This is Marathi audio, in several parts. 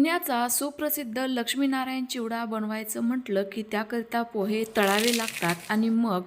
पुण्याचा सुप्रसिद्ध लक्ष्मीनारायण चिवडा बनवायचं म्हटलं की त्याकरिता पोहे तळावे लागतात आणि मग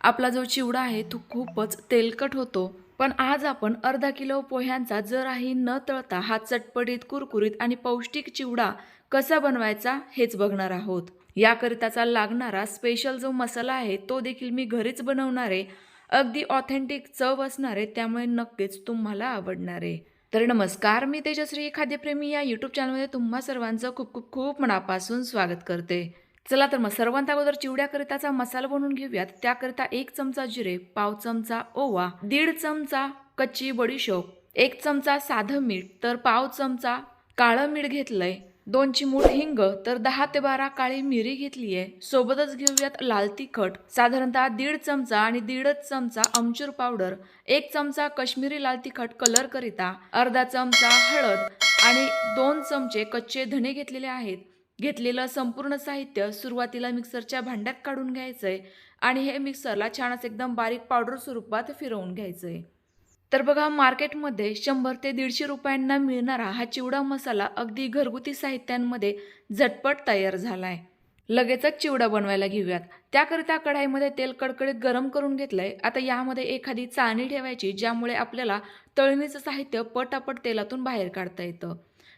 आपला जो चिवडा आहे तो खूपच तेलकट होतो. पण आज आपण अर्धा किलो पोह्यांचा जराही न तळता हा चटपटीत कुरकुरीत आणि पौष्टिक चिवडा कसा बनवायचा हेच बघणार आहोत. याकरिताचा लागणारा स्पेशल जो मसाला आहे तो देखील मी घरीच बनवणार आहे. अगदी ऑथेंटिक चव असणार आहे त्यामुळे नक्कीच तुम्हाला आवडणार आहे. तर नमस्कार मी तेजश्री खाद्यप्रेमी या यूट्यूब चॅनलमध्ये तुम्हा सर्वांचं खूप खूप खूप मनापासून स्वागत करते. चला तर मग सर्वांत अगोदर चिवड्याकरिताचा मसाला बनवून घेऊयात. त्याकरिता एक चमचा जिरे पाव चमचा ओवा दीड चमचा कच्ची बडीशोप एक चमचा साधं मीठ तर पाव चमचा काळं मीठ घेतलंय. दोन चिमूट हिंग तर दहा ते बारा काळी मिरी घेतली आहे. सोबतच घेऊयात लाल तिखट. साधारणतः दीड चमचा आणि दीडच चमचा अमचूर पावडर एक चमचा काश्मीरी लाल तिखट कलर करिता अर्धा चमचा हळद आणि दोन चमचे कच्चे धने घेतलेले आहेत. घेतलेलं संपूर्ण साहित्य सुरुवातीला मिक्सरच्या भांड्यात काढून घ्यायचंय आणि हे मिक्सरला छानच एकदम बारीक पावडर स्वरूपात फिरवून घ्यायचंय. तर बघा मार्केटमध्ये शंभर ते दीडशे रुपयांना मिळणारा हा चिवडा मसाला अगदी घरगुती साहित्यांमध्ये झटपट तयार झाला आहे लगेचच चिवडा बनवायला घेऊयात. त्याकरिता कढाईमध्ये तेल कडकडीत गरम करून घेतलं आहे आता यामध्ये एखादी चाळणी ठेवायची ज्यामुळे आपल्याला तळणीचं साहित्य पटापट तेलातून बाहेर काढता येतं.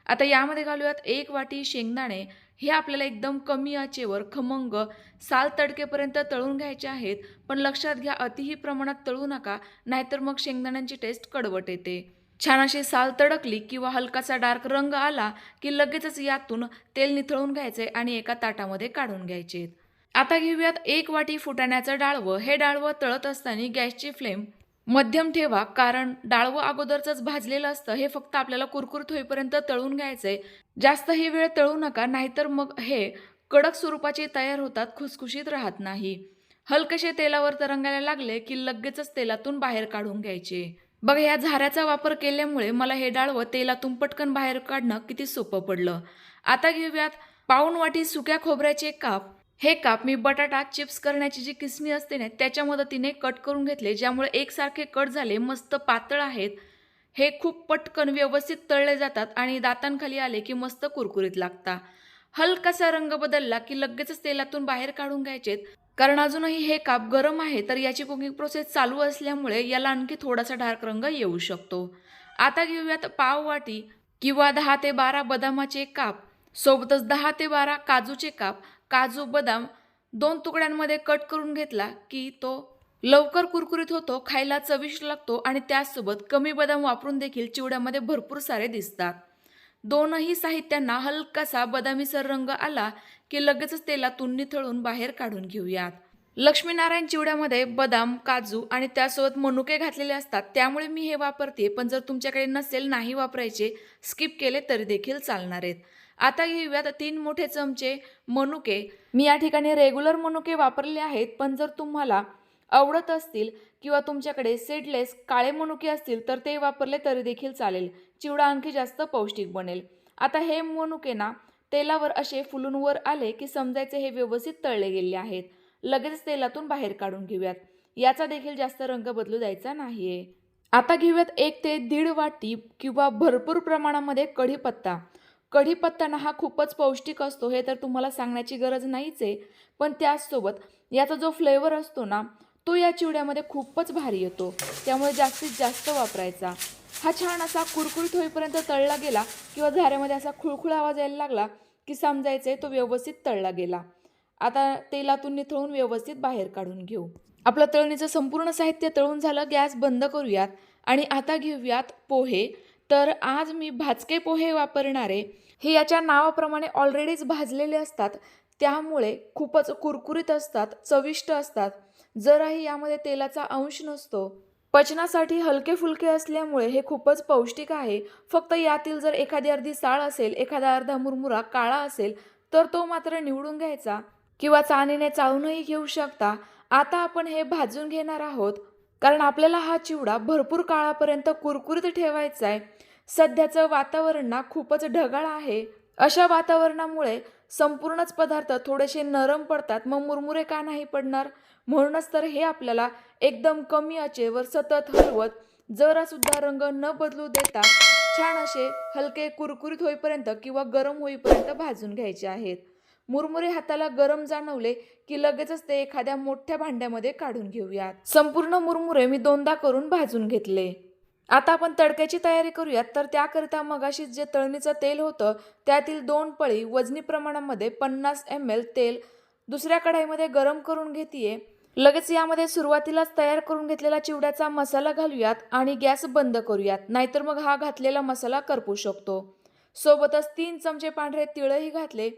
आता यामध्ये घालूयात एक वाटी शेंगदाणे. हे आपल्याला एकदम कमी आचेवर खमंग साल तडकेपर्यंत तळून घ्यायचे आहेत पण लक्षात घ्या अतिही प्रमाणात तळू नका नाहीतर मग शेंगदाण्यांची टेस्ट कडवट येते. छान अशी साल तडकली किंवा हलकासा डार्क रंग आला की लगेचच यातून तेल निथळून घ्यायचे आणि एका ताटामध्ये काढून घ्यायचे. आता घेऊयात एक वाटी फुटाण्याचं डाळवं. हे डाळवं तळत असताना गॅसची फ्लेम मध्यम ठेवा कारण डाळवं अगोदरच भाजलेलं असतं. हे फक्त आपल्याला कुरकुरत होईपर्यंत तळून घ्यायचंय. जास्त ही वेळ तळू नका नाहीतर मग हे कडक स्वरूपाचे तयार होतात खुसखुशीत राहत नाही. हलकशे तेलावर तरंगायला लागले की लगेचच तेलातून बाहेर काढून घ्यायचे. बघा या झाऱ्याचा वापर केल्यामुळे मला हे डाळवं तेलातून पटकन बाहेर काढणं किती सोपं पडलं. आता घेऊयात पाऊण वाटी सुक्या खोबऱ्याचे काप. हे काप मी बटाटा चिप्स करण्याची जी किसणी असते ना त्याच्या मदतीने कट करून घेतले ज्यामुळे एकसारखे कट झाले मस्त पातळ आहेत. हे खूप पटकन व्यवस्थित तळले जातात आणि दातांखाली आले की मस्त कुरकुरीत लागता. हलकासा रंग बदलला की लगेचच तेलातून बाहेर काढून घ्यायचेत कारण अजूनही हे काप गरम आहे तर याची कुकिंग प्रोसेस चालू असल्यामुळे याला आणखी थोडासा डार्क रंग येऊ शकतो. आता घेऊयात पाव वाटी किंवा दहा ते बारा बदामाचे काप. सोबतच दहा ते बारा काजूचे काप. काजू बदाम दोन तुकड्यांमध्ये कट करून घेतला की तो लवकर कुरकुरीत होतो खायला चविष्ट लागतो आणि त्याचसोबत कमी बदाम वापरून देखील चिवड्यामध्ये भरपूर सारे दिसतात. दोनही साहित्यांना हलकासा बदामीसर रंग आला की लगेचच तेलातून निथळून बाहेर काढून घेऊयात. लक्ष्मीनारायण चिवड्यामध्ये बदाम काजू आणि त्यासोबत मनुके घातलेले असतात. त्यामुळे मी हे वापरते पण जर तुमच्याकडे नसेल नाही वापरायचे स्किप केले तरी देखील चालणार आहेत. आता घेऊयात तीन मोठे चमचे मनुके. मी या ठिकाणी रेग्युलर मनुके वापरले आहेत पण जर तुम्हाला आवडत असतील किंवा तुमच्याकडे सीडलेस काळे मनुके असतील तर ते वापरले तरी देखील चालेल. चिवडा आणखी जास्त पौष्टिक बनेल. आता हे मनुके ना तेलावर असे फुलून वर आले की समजायचे हे व्यवस्थित तळले गेले आहेत. लगेच तेलातून बाहेर काढून घेऊयात. याचा देखील जास्त रंग बदलू द्यायचा नाहीये. आता घेऊयात एक ते दीड वाटी किंवा भरपूर प्रमाणामध्ये कढीपत्ता. कढीपत्ता ना हा खूपच पौष्टिक असतो हे तर तुम्हाला सांगण्याची गरज नाहीच आहे. पण त्याचसोबत याचा जो फ्लेवर असतो ना तो या चिवड्यामध्ये खूपच भारी येतो. त्यामुळे जास्तीत जास्त वापरायचा. हा छान असा कुरकुरीत होईपर्यंत तळला गेला किंवा झाऱ्यामध्ये असा खुळखुळ आवाज यायला लागला की समजायचे तो व्यवस्थित तळला गेला. आता तेलातून निथळून व्यवस्थित बाहेर काढून घेऊ. आपलं तळणीचं संपूर्ण साहित्य तळून झालं गॅस बंद करूयात आणि आता घेऊयात पोहे. तर आज मी भाजके पोहे वापरणारे हे याच्या नावाप्रमाणे ऑलरेडीच भाजलेले असतात. त्यामुळे खूपच कुरकुरीत असतात चविष्ट असतात. जराही यामध्ये तेलाचा अंश नसतो. पचनासाठी हलके फुलके असल्यामुळे हे खूपच पौष्टिक आहे. फक्त यातील जर एखादी अर्धी साळ असेल एखादा अर्धा मुरमुरा काळा असेल तर तो मात्र निवडून घ्यायचा किंवा चाळणीने चाळूनही घेऊ शकता. आता आपण हे भाजून घेणार आहोत. कारण आपल्याला हा चिवडा भरपूर काळापर्यंत कुरकुरीत ठेवायचा आहे. सध्याचं वातावरण ना खूपच ढगाळ आहे. अशा वातावरणामुळे संपूर्णच पदार्थ थोडेसे नरम पडतात मग मुरमुरे का नाही पडणार? म्हणूनच तर हे आपल्याला एकदम कमी आचेवर सतत हलवत जरासुद्धा रंग न बदलू देता छान असे हलके कुरकुरीत होईपर्यंत किंवा गरम होईपर्यंत भाजून घ्यायचे आहेत. मुरमुरे हाताला गरम जाणवले की लगेचच ते एखाद्या मोठ्या भांड्यामध्ये काढून घेऊयात. संपूर्ण मुरमुरे मी दोनदा करून भाजून घेतले. आता आपण तडक्याची तयारी करूयात तर त्याकरिता मगाशी जे तळणीचं तेल होतं त्यातील दोन पळी वजनी प्रमाणामध्ये पन्नास एम एल तेल दुसऱ्या कढाईमध्ये गरम करून घेतीये. लगेच यामध्ये सुरुवातीलाच तयार करून घेतलेला चिवड्याचा मसाला घालूयात आणि गॅस बंद करूयात नाहीतर मग हा घातलेला मसाला करपू शकतो. सोबतच तीन चमचे पांढरे तिळही घातले.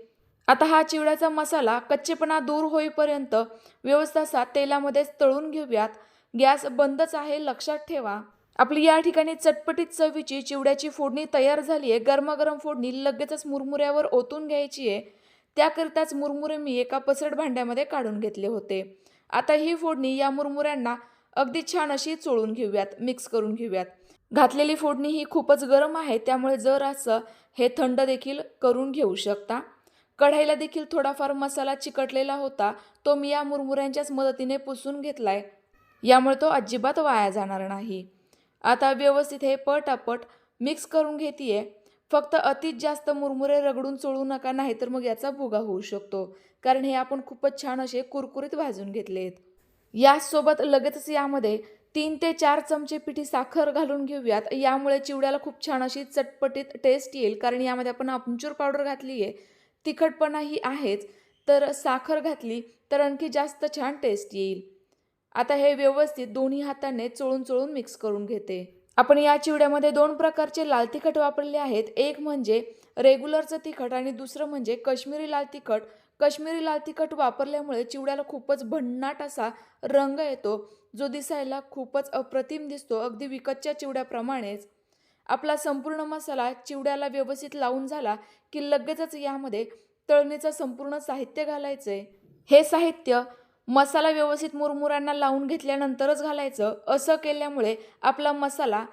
आता हा चिवड्याचा मसाला कच्चेपणा दूर होईपर्यंत व्यवस्थासा तेलामध्येच तळून घेऊयात. गॅस बंदच आहे लक्षात ठेवा. आपली या ठिकाणी चटपटीत चवीची चिवड्याची फोडणी तयार झाली आहे गरमागरम फोडणी लगेचच मुरमुऱ्यावर ओतून घ्यायची आहे त्याकरिताच मुरमुरे मी एका पसरट भांड्यामध्ये काढून घेतले होते. आता ही फोडणी या मुरमुऱ्यांना अगदी छान अशी चोळून घेऊयात मिक्स करून घेऊयात. घातलेली फोडणी ही खूपच गरम आहे त्यामुळे जर असं हे थंड देखील करून घेऊ शकता. कढाईला देखील थोडाफार मसाला चिकटलेला होता तो मी या मुरमुऱ्यांच्याच मदतीने पुसून घेतलाय. यामुळे तो अजिबात वाया जाणार नाही. आता व्यवस्थित हे पटापट मिक्स करून घेतीये. फक्त अतिच जास्त मुरमुरे रगडून चोळू नका नाहीतर मग याचा भुगा होऊ शकतो. कारण हे आपण खूपच छान असे कुरकुरीत भाजून घेतलेत. यासोबत लगेचच यामध्ये तीन ते चार चमचे पिठी साखर घालून घेऊयात. यामुळे चिवड्याला खूप छान अशी चटपटीत टेस्ट येईल. कारण यामध्ये आपण आमचूर पावडर घातली आहे तिखटपणाही आहेच. तर साखर घातली तर आणखी जास्त छान टेस्ट येईल. आता हे व्यवस्थित दोन्ही हाताने चोळून चोळून मिक्स करून घेते. आपण या चिवड्यामध्ये दोन प्रकारचे लाल तिखट वापरले आहेत. एक म्हणजे रेग्युलरचं तिखट आणि दुसरं म्हणजे कश्मीरी लाल तिखट. कश्मीरी लाल तिखट वापरल्यामुळे चिवड्याला खूपच भन्नाट असा रंग येतो जो दिसायला खूपच अप्रतिम दिसतो. अगदी विकतच्या चिवड्याप्रमाणेच. आपला संपूर्ण मसाला चिवड्याला व्यवस्थित लावून झाला की लगेचच यामध्ये तळणीचं संपूर्ण साहित्य घालायचं आहे हे साहित्य मसाला व्यवस्थित मुरमुऱ्यांना लावून घेतल्यानंतरच घालायचं. असं केल्यामुळे आपला मसाला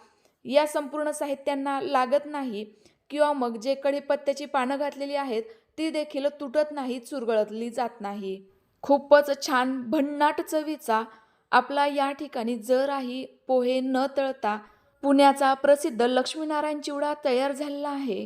या संपूर्ण साहित्यांना लागत नाही किंवा मग जे कढीपत्त्याची पानं घातलेली आहेत ती देखील तुटत नाही चुरगळतली जात नाही. खूपच छान भन्नाट चवीचा आपला या ठिकाणी जराही पोहे न तळता पुण्याचा प्रसिद्ध लक्ष्मीनारायण चिवडा तयार झालेला आहे.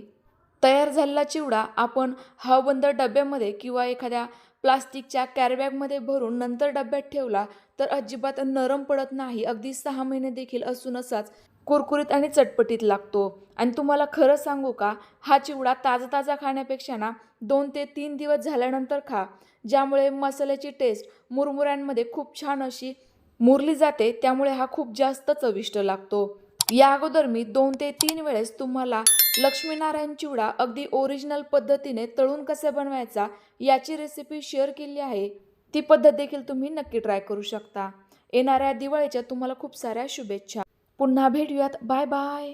तयार झालेला चिवडा आपण हवाबंद डब्यामध्ये किंवा एखाद्या प्लास्टिकच्या कॅरीबॅगमध्ये भरून नंतर डब्यात ठेवला तर अजिबात नरम पडत नाही. अगदी सहा महिने देखील असून असाच कुरकुरीत आणि चटपटीत लागतो. आणि तुम्हाला खरं सांगू का? हा चिवडा ताजा ताजा खाण्यापेक्षा ना दोन ते तीन दिवस झाल्यानंतर खा. ज्यामुळे मसाल्याची टेस्ट मुरमुऱ्यांमध्ये खूप छान अशी मुरली जाते. त्यामुळे हा खूप जास्त चविष्ट लागतो. या अगोदर मी दोन ते तीन वेळेस तुम्हाला लक्ष्मीनारायण चिवडा अगदी ओरिजिनल पद्धतीने तळून कसे बनवायचा याची रेसिपी शेअर केली आहे. ती पद्धत देखील तुम्ही नक्की ट्राय करू शकता. येणाऱ्या दिवाळीच्या तुम्हाला खूप साऱ्या शुभेच्छा. पुन्हा भेटूयात. Bye bye